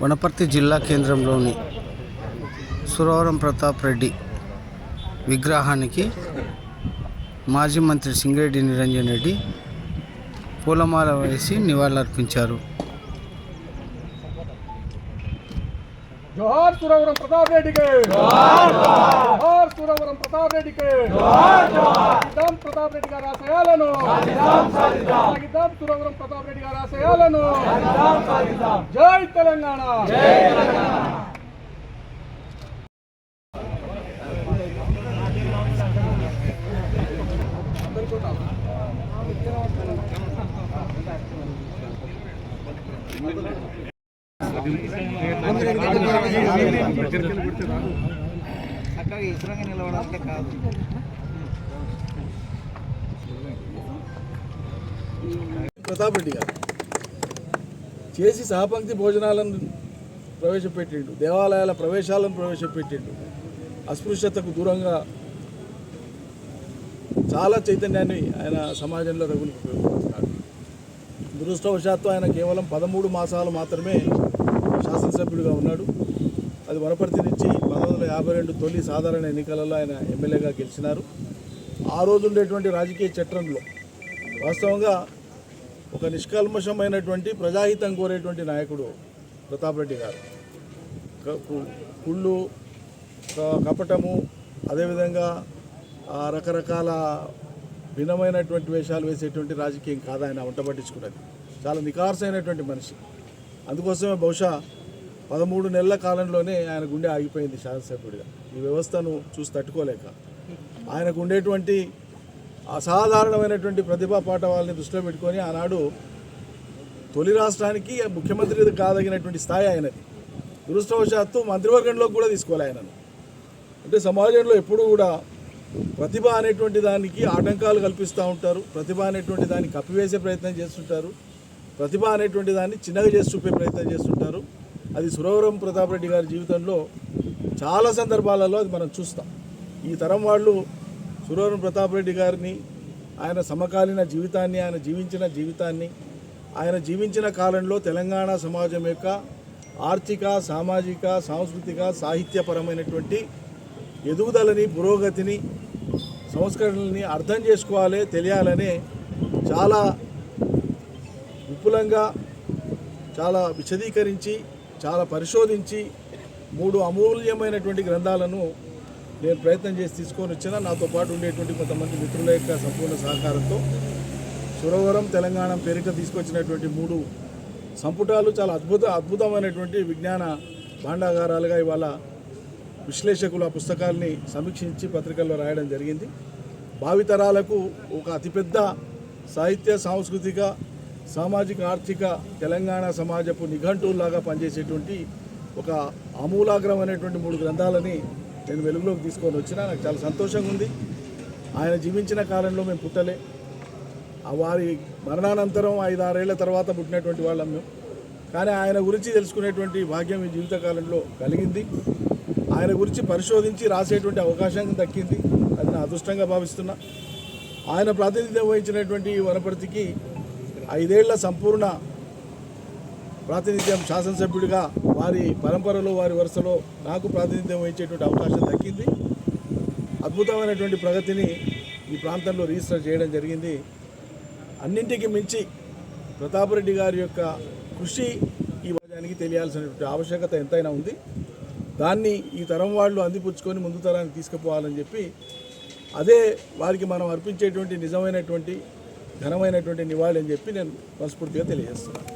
వనపర్తి జిల్లా కేంద్రంలోని సురవరం ప్రతాప్ రెడ్డి విగ్రహానికి మాజీ మంత్రి సింగిరెడ్డి నిరంజన్ రెడ్డి పూలమాల వేసి నివాళులర్పించారు. జోహార్ సురవరం ప్రతాప్ రెడ్డికి. జోహార్ సూరవరం ప్రతాప్ రెడ్డికి. సాగిద్దాం ప్రతాప్ రెడ్డి గారి ఆశయాలను. సాగిద్దాం సూరవరం ప్రతాప్ రెడ్డి గారి ఆశయాలను. జై తెలంగాణ. ప్రతాప్ రెడ్డి గారు చేసి సహపంక్తి భోజనాలను ప్రవేశపెట్టిండు దేవాలయాల ప్రవేశాలను ప్రవేశపెట్టిండు. అస్పృశ్యతకు దూరంగా చాలా చైతన్యాన్ని ఆయన సమాజంలో రగులుకు ఉపయోగపడుతున్నాడు దురదృష్టవశాత్తు ఆయన కేవలం పదమూడు మాసాలు మాత్రమే శాసనసభ్యుడిగా ఉన్నాడు. అది వనపర్తి నుంచి యాభై రెండు తొలి సాధారణ ఎన్నికలలో ఆయన ఎమ్మెల్యేగా గెలిచినారు. ఆ రోజు ఉండేటువంటి రాజకీయ చట్రంలో వాస్తవంగా ఒక నిష్కల్మషమైనటువంటి ప్రజాహితం కోరేటువంటి నాయకుడు ప్రతాప్ రెడ్డి గారు. కుళ్ళు కపటము అదేవిధంగా రకరకాల భిన్నమైనటువంటి వేషాలు వేసేటువంటి రాజకీయం కాదు ఆయన వంట పట్టించుకున్నది. చాలా నికార్సైనటువంటి మనిషి. అందుకోసమే బహుశా పదమూడు నెలల కాలంలోనే ఆయన గుండె ఆగిపోయింది శాసనసభ్యుడిగా. ఈ వ్యవస్థను చూసి తట్టుకోలేక. ఆయనకు ఉండేటువంటి అసాధారణమైనటువంటి ప్రతిభా పాఠవాలని దృష్టిలో పెట్టుకొని ఆనాడు తొలి రాష్ట్రానికి ముఖ్యమంత్రి కాదగినటువంటి స్థాయి ఆయనది. దురదృష్టవశాత్తు మంత్రివర్గంలోకి కూడా తీసుకోలే ఆయనను. అంటే సమాజంలో ఎప్పుడూ కూడా ప్రతిభ అనేటువంటి దానికి ఆటంకాలు కల్పిస్తూ ఉంటారు. ప్రతిభ అనేటువంటి దాన్ని కప్పివేసే ప్రయత్నం చేస్తుంటారు. ప్రతిభ అనేటువంటి దాన్ని చిన్నగా చేసి చూపే ప్రయత్నం చేస్తుంటారు. అది సురవరం ప్రతాప్ రెడ్డి గారి జీవితంలో చాలా సందర్భాలలో అది మనం చూస్తాం. ఈ తరం వాళ్ళు సురవరం ప్రతాప్ రెడ్డి గారిని ఆయన సమకాలీన జీవితాన్ని ఆయన జీవించిన జీవితాన్ని ఆయన జీవించిన కాలంలో తెలంగాణ సమాజం యొక్క ఆర్థిక సామాజిక సాంస్కృతిక సాహిత్యపరమైనటువంటి ఎదుగుదలని పురోగతిని సంస్కరణల్ని అర్థం చేసుకోవాలి తెలియాలనే చాలా విపులంగా చాలా విశదీకరించి చాలా పరిశోధించి మూడు అమూల్యమైనటువంటి గ్రంథాలను నేను ప్రయత్నం చేసి తీసుకొని వచ్చిన. నాతో పాటు ఉండేటువంటి కొంతమంది మిత్రుల యొక్క సంపూర్ణ సహకారంతో సురవరం తెలంగాణ పేరిట తీసుకొచ్చినటువంటి మూడు సంపుటాలు చాలా అద్భుత అద్భుతమైనటువంటి విజ్ఞాన భాండాగారాలుగా ఇవాళ విశ్లేషకులు ఆ పుస్తకాల్ని సమీక్షించి పత్రికల్లో రాయడం జరిగింది. భావితరాలకు ఒక అతిపెద్ద సాహిత్య సాంస్కృతిక సామాజిక ఆర్థిక తెలంగాణ సమాజపు నిఘంటువులాగా పనిచేసేటువంటి ఒక ఆమూలాగ్రమైనటువంటి మూడు గ్రంథాలని నేను వెలుగులోకి తీసుకొని వచ్చిన నాకు చాలా సంతోషంగా ఉంది. ఆయన జీవించిన కాలంలో మేము పుట్టలే. ఆ వారి మరణానంతరం ఐదు తర్వాత పుట్టినటువంటి వాళ్ళం మేము. కానీ ఆయన గురించి తెలుసుకునేటువంటి భాగ్యం ఈ జీవితకాలంలో కలిగింది. ఆయన గురించి పరిశోధించి రాసేటువంటి అవకాశం దక్కింది. అది నా అదృష్టంగా భావిస్తున్నా. ఆయన ప్రాతినిధ్యం వహించినటువంటి వనపర్తికి ఐదేళ్ళ సంపూర్ణ ప్రాతినిధ్యం శాసనసభ్యుడిగా వారి పరంపరలో వారి వరుసలో నాకు ప్రాతినిధ్యం వహించేటువంటి అవకాశం దక్కింది. అద్భుతమైనటువంటి ప్రగతిని ఈ ప్రాంతంలో రిజిస్టర్ చేయడం జరిగింది. అన్నింటికి మించి ప్రతాపరెడ్డి గారి యొక్క కృషి ఈ రాజ్యానికి తెలియాల్సినటువంటి ఆవశ్యకత ఎంతైనా ఉంది. దాన్ని ఈ తరం వాళ్ళు అందిపుచ్చుకొని ముందు తరానికి తీసుకుపోవాలని చెప్పి అదే వారికి మనం అర్పించేటువంటి నిజమైనటువంటి ఘనమైనటువంటి నివాళి అని చెప్పి నేను మనస్ఫూర్తిగా తెలియజేస్తున్నాను.